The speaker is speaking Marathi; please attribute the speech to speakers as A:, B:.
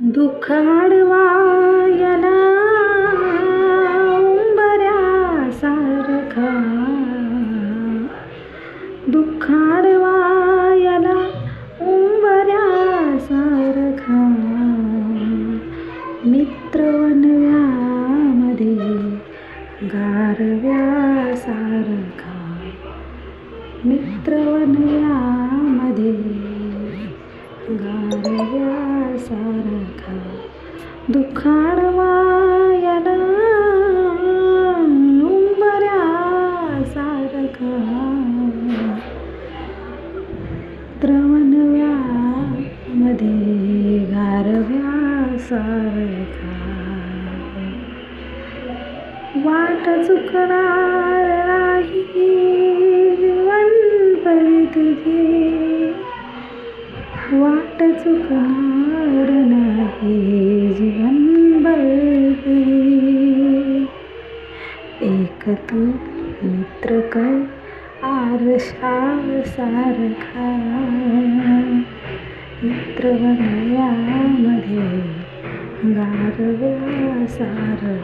A: दुःख अडवायला उंबऱ्यासारखा दुःख अडवायला उंबऱ्यासारखा मित्र वनव्यामध्ये गारव्यासारखा मित्र वनव्यामध्ये गारव्यासारखा दुखाणवायला उंबरा सारखा. द्रवणव्या मध्ये गारव्या सारखा. वाट चुकणार नाही जीवन परी तुझी. वाट चुकणार एक मित्रक आश्या सारखा मित्रवनया मधे गार व्या सारा